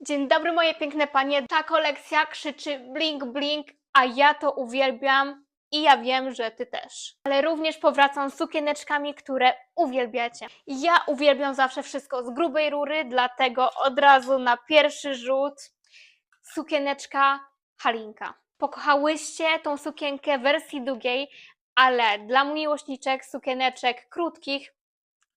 Dzień dobry moje piękne panie. Ta kolekcja krzyczy blink blink, a ja to uwielbiam i ja wiem, że ty też. Ale również powracam z sukieneczkami, które uwielbiacie. Ja uwielbiam zawsze wszystko z grubej rury, dlatego od razu na pierwszy rzut sukieneczka Halinka. Pokochałyście tą sukienkę w wersji długiej, ale dla miłośniczek sukieneczek krótkich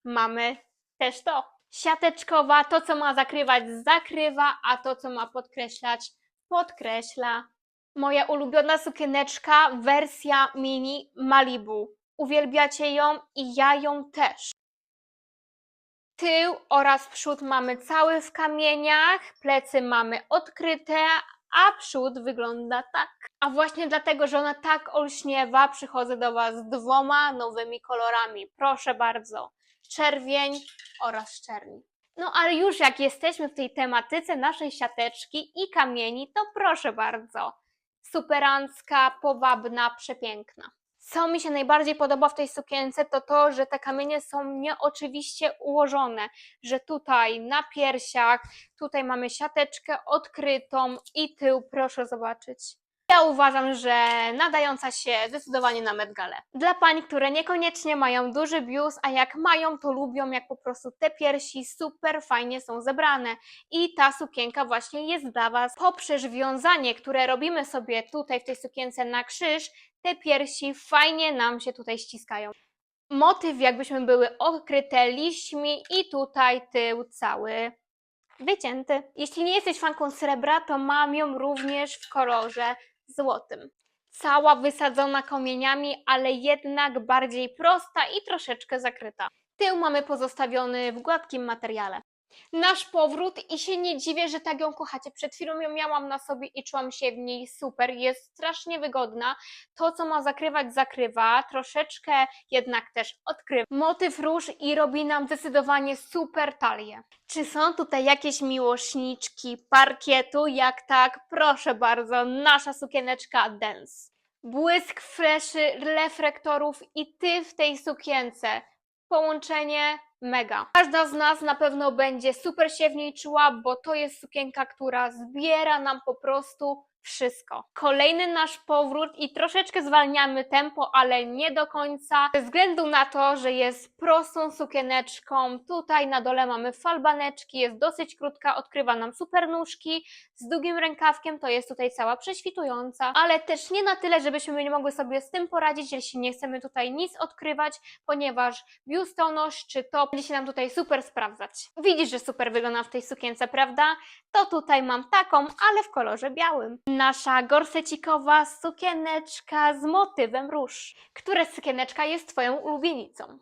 mamy też to. Siateczkowa, to co ma zakrywać, zakrywa, a to co ma podkreślać, podkreśla. Moja ulubiona sukieneczka, wersja mini Malibu. Uwielbiacie ją i ja ją też. Tył oraz przód mamy cały w kamieniach, plecy mamy odkryte, a przód wygląda tak. A właśnie dlatego, że ona tak olśniewa, przychodzę do Was z dwoma nowymi kolorami. Proszę bardzo. Czerwień oraz czerni. No ale już jak jesteśmy w tej tematyce naszej siateczki i kamieni, to proszę bardzo. Superancka, powabna, przepiękna. Co mi się najbardziej podoba w tej sukience, to to, że te kamienie są nieoczywiście ułożone, że tutaj na piersiach, tutaj mamy siateczkę odkrytą i tył, proszę zobaczyć. Ja uważam, że nadająca się zdecydowanie na Met Galę. Dla pań, które niekoniecznie mają duży biust, a jak mają, to lubią, jak po prostu te piersi super fajnie są zebrane. I ta sukienka właśnie jest dla Was. Poprzez wiązanie, które robimy sobie tutaj w tej sukience na krzyż, te piersi fajnie nam się tutaj ściskają. Motyw jakbyśmy były okryte liśćmi i tutaj tył cały wycięty. Jeśli nie jesteś fanką srebra, to mam ją również w kolorze złotym. Cała wysadzona kamieniami, ale jednak bardziej prosta i troszeczkę zakryta. Tył mamy pozostawiony w gładkim materiale. Nasz powrót i się nie dziwię, że tak ją kochacie. Przed chwilą ją miałam na sobie i czułam się w niej super. Jest strasznie wygodna. To, co ma zakrywać, zakrywa. Troszeczkę jednak też odkrywa. Motyw róż i robi nam zdecydowanie super talię. Czy są tutaj jakieś miłośniczki parkietu? Jak tak, proszę bardzo, nasza sukieneczka Dance. Błysk fleszy, reflektorów i ty w tej sukience. Połączenie mega. Każda z nas na pewno będzie super się w niej czuła, bo to jest sukienka, która zbiera nam po prostu wszystko. Kolejny nasz powrót i troszeczkę zwalniamy tempo, ale nie do końca, ze względu na to, że jest prostą sukieneczką. Tutaj na dole mamy falbaneczki, jest dosyć krótka, odkrywa nam super nóżki, z długim rękawkiem, to jest tutaj cała prześwitująca, ale też nie na tyle, żebyśmy nie mogły sobie z tym poradzić, jeśli nie chcemy tutaj nic odkrywać, ponieważ biustonosz czy top będzie się nam tutaj super sprawdzać. Widzisz, że super wygląda w tej sukience, prawda? To tutaj mam taką, ale w kolorze białym. Nasza gorsecikowa sukieneczka z motywem róż. Która sukieneczka jest Twoją ulubienicą?